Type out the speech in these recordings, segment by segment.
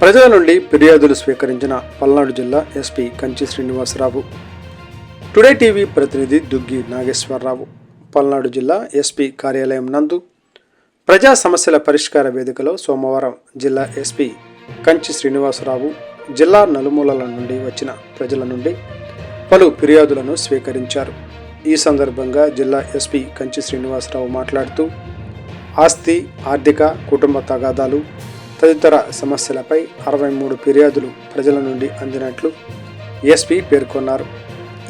ప్రజల నుండి ఫిర్యాదులు స్వీకరించిన పల్నాడు జిల్లా SP Kanchi Srinivasarao. Today TV ప్రతినిధి దుగ్గి నాగేశ్వరరావు. పల్నాడు జిల్లా ఎస్పీ కార్యాలయం నందు ప్రజా సమస్యల పరిష్కార వేదికలో సోమవారం జిల్లా ఎస్పీ కంచి శ్రీనివాసరావు జిల్లా నలుమూలల నుండి వచ్చిన ప్రజల నుండి పలు ఫిర్యాదులను స్వీకరించారు. ఈ సందర్భంగా జిల్లా ఎస్పీ కంచి శ్రీనివాసరావు మాట్లాడుతూ ఆస్తి ఆర్థిక కుటుంబ తగాదాలు తదితర సమస్యలపై అరవై మూడు ఫిర్యాదులు ప్రజల నుండి అందినట్లు ఎస్పీ పేర్కొన్నారు.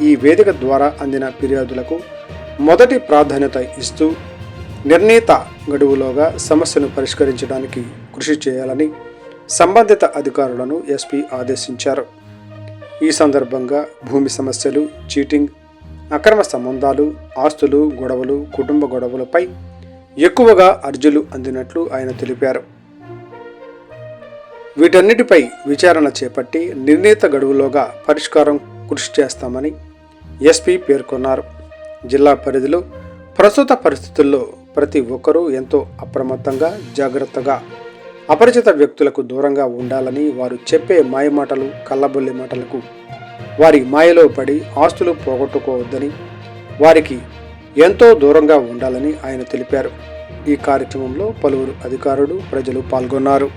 ఈ వేదిక ద్వారా అందిన ఫిర్యాదులకు మొదటి ప్రాధాన్యత ఇస్తూ నిర్ణీత గడువులోగా సమస్యను పరిష్కరించడానికి కృషి చేయాలని సంబంధిత అధికారులను ఎస్పీ ఆదేశించారు. ఈ సందర్భంగా భూమి సమస్యలు చీటింగ్ అక్రమ సంబంధాలు ఆస్తులు గొడవలు కుటుంబ గొడవలపై ఎక్కువగా అర్జీలు అందినట్లు ఆయన తెలిపారు. వీటన్నిటిపై విచారణ చేపట్టి నిర్ణీత గడువులోగా పరిష్కారం కృషి చేస్తామని ఎస్పీ పేర్కొన్నారు. జిల్లా పరిధిలో ప్రస్తుత పరిస్థితుల్లో ప్రతి ఒక్కరూ ఎంతో అప్రమత్తంగా జాగ్రత్తగా అపరిచిత వ్యక్తులకు దూరంగా ఉండాలని వారు చెప్పే మాయమాటలు కళ్ళబొల్లి మాటలకు వారి మాయలో పడి ఆస్తులు పోగొట్టుకోవద్దని వారికి ఎంతో దూరంగా ఉండాలని ఆయన తెలిపారు. ఈ కార్యక్రమంలో పలువురు అధికారులు ప్రజలు పాల్గొన్నారు.